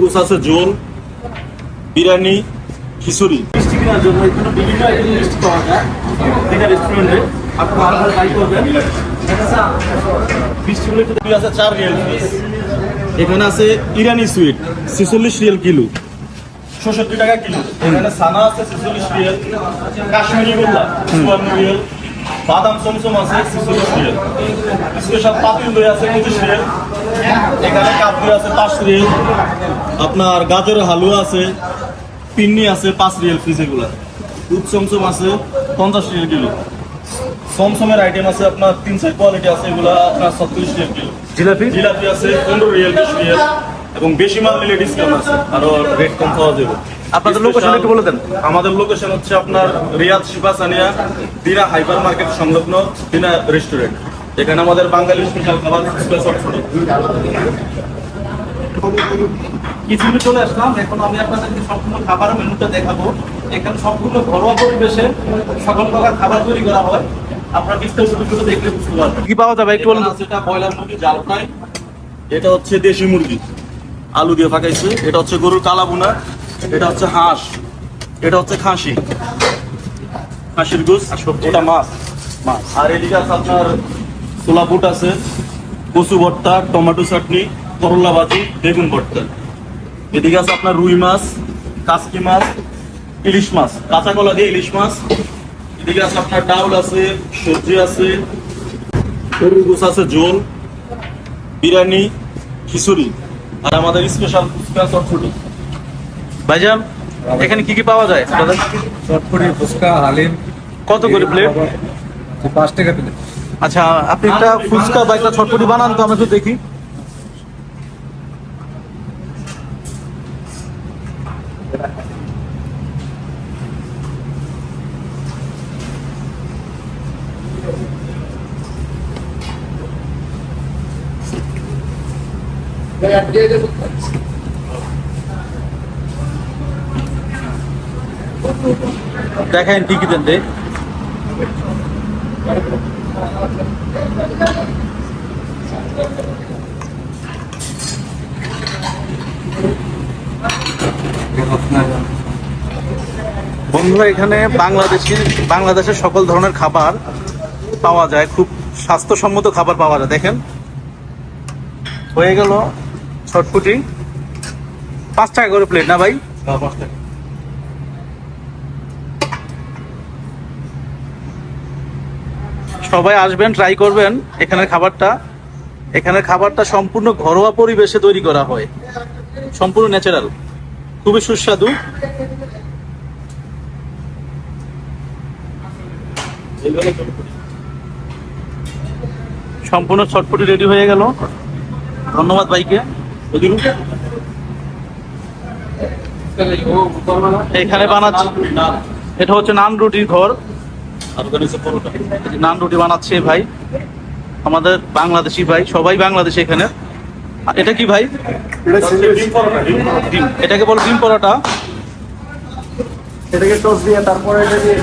গোস আছে ঝোল বিরিয়ানি খিচুড়ি। মিষ্টি কেনার জন্য এখানে বিভিন্ন আইটেম মিষ্টি পাওয়া যায়। এটা রেস্টুরেন্টে আপনারা আলাদা ট্রাই করবেন। মিষ্টিগুলো একটু দুই আছে চার রিয়েল এখানে আছে ইরানি সুইট ছেচল্লিশ রিয়েল কিলো। ষষট্টি টাকা কিলো। এখানে সানা আছে ছেচল্লিশ রিয়েল কাশ্মীরি গোল্লা চুয়ান্ন রিয়েল বাদাম চমচম আছে ছেচল্লিশ রিয়েল স্পেশাল পাতিল দই আছে পঁচিশ রিয়েল এখানে কাপ দই আছে পাঁচ রিয়েল আপনার গাজরের হালুয়া আছে পিন্নি আছে পাঁচ রিয়েল পিস এগুলা। দুধ চমচম আছে পঞ্চাশ রিয়েল কিলো। সমসমের আইটেম আছে আপনার তিন চার কোয়ালিটি আছে এগুলা আপনার ছত্রিশ রিয়েল কিলো। জিলাপি? জিলাপি আছে পনেরো রিয়েল বিশ রিয়েল এবং বেশি মাল নিলে ডিসকাউন্ট আছে। আরও রেট কম পাওয়া যাবে। আপনাদের লোকেশন একটু বলে দেন। আমাদের লোকেশন হচ্ছে আপনার রিয়াদ শিবাসানিয়া দিনা হাইপার মার্কেট সংলগ্ন দিনা রেস্টুরেন্ট এখানে আমাদের বাঙালি স্পেশাল খাবার স্পেশাল কিছুদিন চলে আসলাম। এখন আমি আপনাদেরকে সম্পূর্ণ খাবার মেনুটা দেখাবো। এখানে সম্পূর্ণ ঘরোয়া পরিবেশে সকল প্রকার খাবার তৈরি করা হয়। আপনারা বিস্তারিত দেখলে বুঝতে পারবেন। কি পাওয়া যাবে একটু এটা ব্রয়লার মুরগি জাল ফ্রাই। এটা হচ্ছে দেশি মুরগি। আলু দিয়ে পাকাইছে। এটা হচ্ছে গরুর কালা বুনা এটা হচ্ছে হাঁস। এটা হচ্ছে খাসি। খাসির গোস এটা মাছ। মাছ আর এদিকে আছে আপনার ছোলা বুট আছে কচু ভর্তা টমেটো চাটনি করলা ভাজি বেগুন ভর্তা। এদিকে আছে আপনার রুই মাছ কাসকি মাছ ইলিশ মাছ কাঁচা কলা দিয়ে ইলিশ মাছ। এদিকে আছে আপনার ডাউল আছে সবজি আছে গরুর গোস আছে ঝোল বিরিয়ানি খিচুড়ি। আর আমাদের স্পেশাল ফুচকা চটচটি ভাইজান এখানে কি কি পাওয়া যায়? চটপটি ফুচকা হালিম। কত করে প্লেট পাঁচ টাকা প্লেট আচ্ছা আপনি একটা ফুচকা বা একটা ছটপটি বানান তো আমরা একটু দেখি। দেখেন কি কি দেন বন্ধুরা, এখানে বাংলাদেশি বাংলাদেশের সকল ধরনের খাবার পাওয়া যায়, খুব স্বাস্থ্যসম্মত খাবার পাওয়া যায়। দেখেন, হয়ে গেল ছটফুটি পাঁচ টাকা করে প্লেট না ভাই? সবাই আসবেন ট্রাই করবেন এখানের খাবারটা। এখানের খাবারটা সম্পূর্ণ ঘরোয়া পরিবেশে তৈরি করা হয়। সম্পূর্ণ ন্যাচারাল খুবই সুস্বাদু। সম্পূর্ণ ছটপটি রেডি হয়ে গেল। ধন্যবাদ ভাইকে। এখানে বানাচ্ছি। এটা হচ্ছে নান রুটির ঘর। আর ওখানে হচ্ছে পরোটা নান রুটি বানাচ্ছে ভাই আমাদের বাংলাদেশি ভাই সবাই বাংলাদেশি এখানে। এটা কি ভাই? ডিম এটাকে বলো ডিম পরোটা। এটাকে টস দিয়ে তারপরে এটা দিয়ে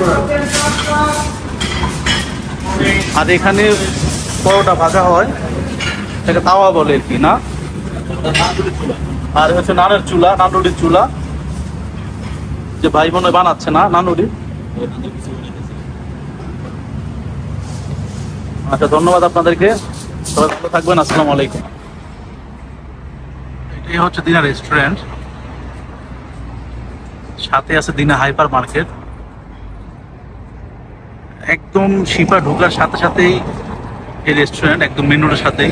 আর এখানে পরোটা ভাজা হয়। এটাকে তাওয়া বলে আর কি না? আর হচ্ছে নানের চুলা নানুরির চুলা। যে ভাই বোনে বানাচ্ছে না নানুরি আচ্ছা ধন্যবাদ আপনাদেরকে। সবাই ভালো থাকবেন, আসসালামু আলাইকুম। এটাই হচ্ছে দিনা রেস্টুরেন্ট সাথে আছে দিনা হাইপার মার্কেট একদম শিপা ঢোকার সাথে সাথেই এই রেস্টুরেন্ট একদম মেনুর সাথেই।